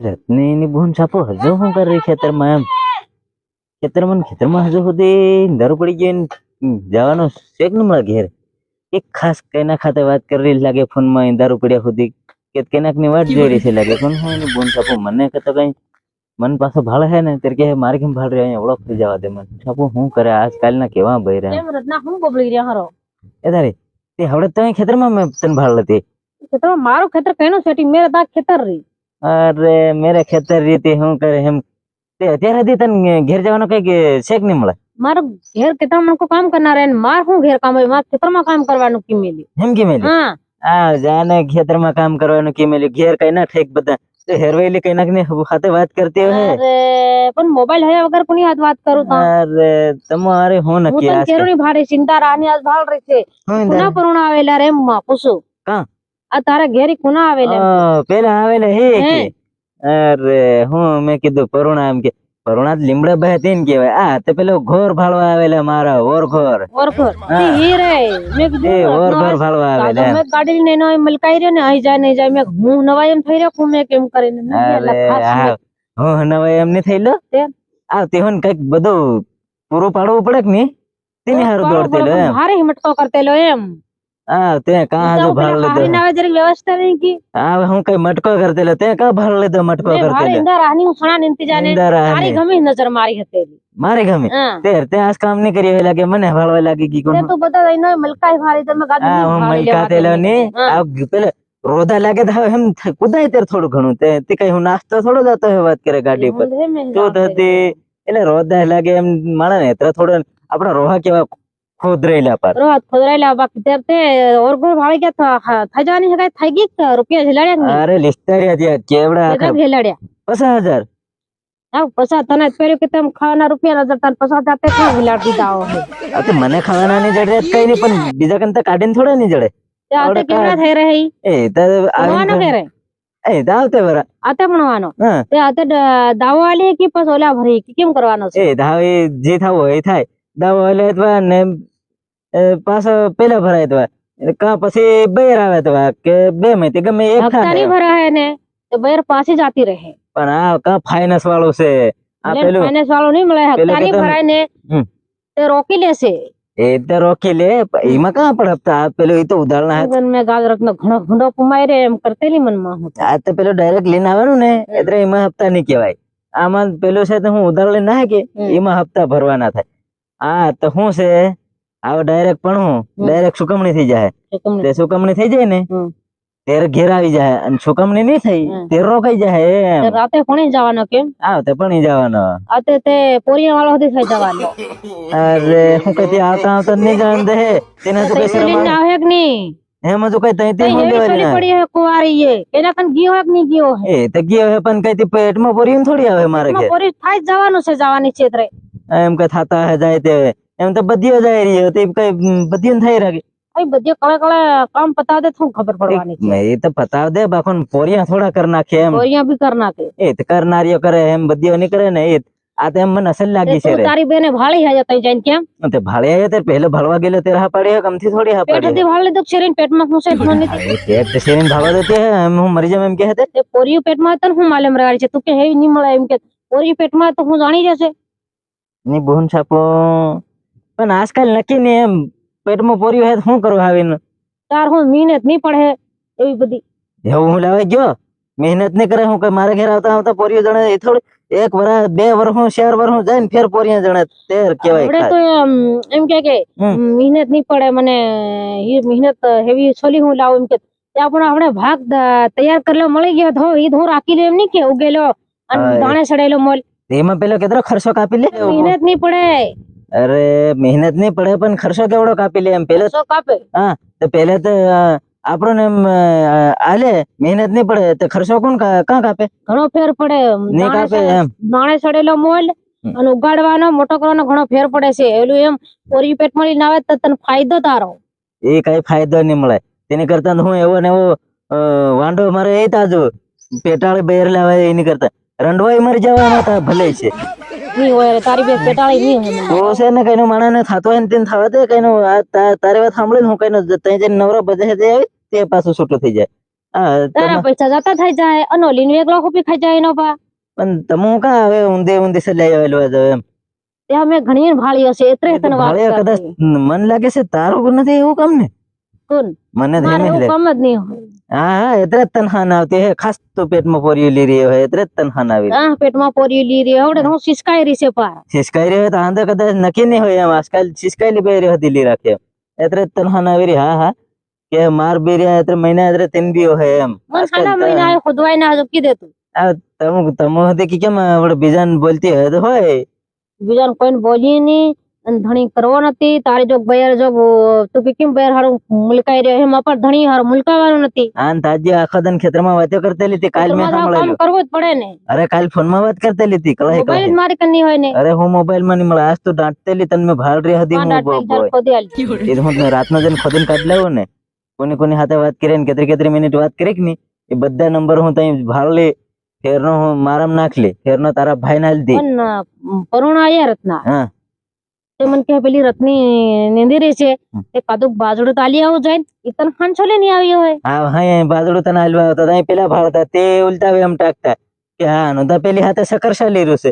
રત્ની ની બોન છાપો હજુ શું કરી રહી ખેતરમાં એમ. ખેતરમાં ખેતરમાં હજુ સુધી દારૂ પડી ગયો જવાનો શેક ન મળે ઘેર. એક ખાસ કઈના ખાતે વાત કરી રહી લાગે ફોનમાં દારૂ પડ્યા સુધી. કે કેનાકની વાત જોઈ રહી છે લાગે પણ હું એની બોન છાપો. મને કહેતો કઈ મન પાછો ભાળ હે ને? ત્યારે કે મારે કેમ ભાળ રહ્યા ઓળખ થઈ જવા દે મને. છાપો શું કરે? આજકાલના કેવા ભાઈ રહ્યા રત્ના હું બબલી રહ્યા હરો? એ તારે તે હવે તો ખેતરમાં મેં તને ભાળ લેતી ખેતર મારું ખેતર કઈનું સેટિંગ મેરે તા ખેતર રી. અરે મેરે ખેતર રીતે હું કરે એમ. તે અત્યારે હતી તને ઘેર જવાનો કઈ શેક નહીં મળે? મારું ઘેર ખેતરમાં કામ કરનાર હે ને માર હું ઘેર કામ હોય? માર ખેતરમાં કામ કરવાનું કી મેલી એમ કે મેલી હા. આ જાને ખેતરમાં કામ કરવાનું કે મેલી ઘેર કઈ ના ઠેક બધા. તો હેરવેલી કઈ નાક ને હાથે વાત કરતી હોય? અરે પણ મોબાઈલ હયા વગર કોની હાથ વાત કરું તો? અરે તમારે હું હું નક્કી તને આજ કેરું? ની ભાડે ચિંતા રાની આજ ભાળ રહી છે. કુના પરુણા આવેલા રે માં પૂછું કાં? આ તારા ઘેરી કુના આવેલા અ, પેલા આવેલા હે હે. કે અરે હું મેં કીધું પરુણા એમ કે પરુણા જ લીમડા બહેતી ને કેવાય આ તો પેલો ઘોર ભાળવા આવેલા મારા ઓર ઘોર ઓરખોર હા. ઈ રે મેં એ કીધું ઓર રત્ના ઘોર આજ ભાળવા દાદા આવેલા એમ. મેં ગાડી લઈને એનો અહીં મલકાઈ રહ્યો ને અહીં જાય નહીં જાય મેં હું નવાઈ એમ થઈ રહ્યો હું મેં કેમ કરીને મેં અરે કીધું એટલે ખાસ આ હું નવાઈ એમ ની થઈ લો તે? આ તે હું કંઈક બધું પૂરું પાડવું પડે કે નહીં તેની હારું બરોબર, દોડતી લો બરોબર, એમ ભારે હિંમતકો કરતેલો એમ હા તે કાં લીધો? હારીને વ્યવસ્થા નહીં કી? હા હું કઈ મટકો કરતેલો તે કા મટકો ભારે હું સણા નીંતી જાને. નજર મારી હતેલી મારે ગમે? તેર તે આજ કામ નહીં કરી લાગે મને ભાળવા લાગી ગઈ કોણ? તે તું બધા એનો મલકાઈ ભારી તમે ગાડી હા હું મલકાતેલો ની આ પેલે રોદા લાગે તો એમ કુદાય તેર થોડું ઘણું. તે તે કઈ હું નાસ્તો થોડો જતો હોય વાત કરે ગાડી પર તો તો એટલે રોદા લાગે એમ માણે ને થોડો આપડા રોહા કેવા ખોદરેલા પર રોજ ખોદરાયેલા બાકી તેર તે ઓરગોર ભાળી ગયા થા- થઈ જવાની કાંઈ? થઈ ગઈ કે રૂપિયા ઝેલાડ્યા કે અરે લિસ્ટારિયા ત્યાં કેવડા કેટલા ઝેલાડ્યા. પચાસ હજાર? હા પૈસા તને જ પહેર્યું કે તમે ખાવાના રૂપિયા નજર તને પૈસા જાતે ક્યાં ઝેલાડી દીધા હો? આ તો મને ખાવાના ની જડે કઈ નહીં પણ બીજા કંતા કાઢીને થોડા ની જડે. તે આતે આવડે કેવડા થઈ રહી એ તો ભણવાનો કે રે એ તો આવતે વરા. ભણવાનો? તે દાવો આલી કે પછી ઓલા ભરી? કેમ કરવાનો છે? એ દાવ જે થાવ હોય થાય. દાવો એટલે ને પાછો પેલા ભરાય તો કા પછી બેર આવે તો કે બે માંથી ગમે એક હપ્તા નહીં ભરાય ને તો બેર પાછી જાતી રહે. પણ આ કા ફાઇનાન્સ વાળો છે? આ પેલું ફાઇનાન્સ વાળો નહીં મળે હપ્તા નહીં ભરાય ને તે રોકી લેશે. એ તો રોકી લે એમાં કા પણ હપ્તા? પેલું એ તો ઉધાર ના હતા મેં ગાજરક નો ઘણો ઘણો કમાઈ રે એમ કરતેલી મનમાં હું. આ તો પેલું ડાયરેક્ટ લઈને આવવાનું ને એટલે એમાં હપ્તા નહીં કહેવાય. આમાં પેલું છે તો હું ઉધાર લઈને ના કે એમાં હપ્તા ભરવાના થાય. આ તો શું છે આ ડાયરેક્ટ પણ હું. ડાયરેક્ટ સુકમણી થઈ જાય તે સુકમણી થઈ જાય ને તેર ઘેર આવી જાય અને સુકમણી નહીં થઈ હમ. તે રોકાઈ જાય તે એમ રાતે પણ જવાનો કેમ? આવતે પણ ઈ જવાનો. આતે તે પોરિયા વાળો હતી થઈ જવાનો. અરે હું કઈ આવતા આવતા નહીં જાણ દે. તેના તો કઈ શરમ આવે? આવે કે નહીં? એમાં તો કઈ તઈ તઈ હું લેવા પડી હે કુવારી એ એના કન ગયો હે કે નહીં ગયો હે? એ તો ગયો હે પણ કઈ પેટ પેટમાં પોરીને થોડી આવે મારે કે પોરી થાય જવાનું છે જવાની છે એમ કે થાતા હે જાય તે. એમ તો બધીઓ જાય રહ્યો તે કઈ બધીઓ થઈ રાખી કઈ બધી કળે કળે કામ પતાવ દે શું ખબર પડવાની છે? એ તો પતાવ દે બાખો પોરિયા થોડા કર નાખે એમ. પોરિયા બી કર નાખે. એ તો કરનારીઓ કરે એમ બધીઓ નહીં કરે ને એ આ તો એમ મને અસલ તે લાગી છે તું રે. તારી બેને ભાળી હે તઈ જઈને કેમ? તે ભાળે આવ્યો તે પહેલો ભાળવા ગયેલો તે રાહ પાડી કમથી થોડી હા પેટ પાડી હતી ભાળ લીધું શરીર પેટમાં હું છે? ફોન નથી એ પેટ તો શેરીને ભાળવા દેતી હે એમ હું મરી જામ એમ કહે તે. તે પોરિયું પેટમાં હતા ને હું માલેમ રગાડી છે? તું કે હેવી નહીં મળે એમ કે. પોરિયું પેટમાં તો હું જાણી જશે. ની બોન છાપો. પણ આજકાલ નક્કી ને એમ પેટમાં પોર્યું હે તો શું કરવું આવીને તાર હું મહેનત નહીં પડે એવી બધી. એવું હું લાવે ગયો? મહેનત નહીં કરે હું કઈ મારા ઘેર આવતા આવતા પોર્યું જણે એ થોડું એક વરસ બે વર્ષ હું ચાર વર્ષ હું જાય ને ફેર પોરિયા જણે તેર કહેવાય આપણે તો એમ કે કે મહેનત નહીં પડે મને મહેનત હેવી છોલી હું લાવું એમ કે ત્યાં પણ આપણે ભાગ તૈયાર કરેલો મળી ગયો તો ઈ ધોર રાખી લે એમ નહીં કે ઉગેલો અને દાણે સડેલો મોલ. એમાં પેલો કેટલો ખર્ચો કાપી લે. મહેનત નહીં પડે. અરે મહેનત નહીં પડે પણ ખર્ચો કેવડો કાપી લે એમ. પેલો તો કાપે? હા તો પેલે તો અ, આપણો ને એમ આલે મહેનત નહીં પડે તો ખર્ચો કોણ કા- કાપે? ઘણો ફેર પડે. નહીં કાપે એમ. દાણે સડેલો મોલ અને ઉગાડવાનો મોટો કરવાનો ઘણો ફેર પડે છે. એલું એમ પોરી પેટ મળી ના આવે તો તને ફાયદો તારો. એ કઈ ફાયદો નહીં મળે. તેની કરતા હું એવો ને એવો વાંડો મારે એ તાજો પેટાળી બેર લાવે એની કરતા. રંડવાઈ મરી જવામાં તો ભલે છે. ની હોય તારી બે પેટાળી ની હોય. છે ને કઈનો માણસ ને થતો હોય ને તેને થવા દે કઈનો તારી વાત સાંભળીને હું કઈનો ત્યાં જઈને નવરો બજે આવી તે પાછું છૂટું થઈ જાય. તારા પૈસા જતા થઈ જાય અનો લીન એક લાખ રૂપિયા ખાઈ જાય એનો પા પણ તમે કા હવે ઊંધે ઊંધે સલાઈ આવેલો હતો એમ? તે અમે ઘણી ભાળી હશે એટલે તને વાત કદાચ મન લાગે છે તારું નથી એવું કામ ને? કોણ? મને એવું લાગે. કામ જ નહીં હોય. હા હા એટલે જ તનખાન આવતી હે. ખાસ તો પેટમાં પોરી લી રહી હોય એટલે જ તનખાન આવી આ પેટમાં પોરી લી રહી હવે તો હું સિસકાઈ રહી છે પા સિસકાઈ રહ્યો તો આંધે કદાચ નક્કી નહીં હોય એમ. આજકાલ સિસકાઈ બે રહ્યો લી રાખે. એટલે જ તનખાન આવી રહી. હા હા. કે માર બે રહ્યા એટલે મહિના એટલે તેન બી હોય એમ. તો- મહિના ખોદવાય ના કીધે તું. આ તમ તમો હતી કે કેમ આપણે બીજાને બોલતી હોય તો હોય. બીજાને કોઈને બોલી નહીં. અને ધણી કરવો નથી તારી જો બયાર જો તું કે કેમ બયાર હારું મુલકાઈ રહ્યો? એમાં પણ ધણી હારું મુલકાવાનું નથી. આન તાજી આખા દન ખેતરમાં વાતો કરતી લીધી કાલ મેં તમારે આ કામ સાંભળેલું કરવું જ પડે ને. અરે કાલ ફોનમાં વાત કરતી લીધી કલાઈ મોબાઈલ જ કલાઈ મારી કની હોય ને. અરે હું મોબાઈલમાં નહીં મળે આજ તો દાંટતેલી તને મેં ભાળ રહી હતી પાંચ હું આઠ બો- મિનિટ બોય. ખોદી આલી. એ તો હું રાતનો જઈને ખોદીને કાઢી લાવું ને. કોની કોની હાથે વાત કરી ને કેતરી કેતરી મિનિટ વાત કરી કે નહીં એ બધા નંબર હું તઈ ભાળ લે ફેરનો હું મારામાં નાખ લે ફેરનો તારા रत्नी ના લીધી ते અ, बाजडो બાજડું તાલી આવું જાય ઈ તને હાંચો લઈને આવી હોય. હા હા એ તને હાલવા આવતા પેલા ભાળતા તે ઉલટા એમ ટાકતા. કે હા નો પેલી હાથે સકરશા લઈ છે.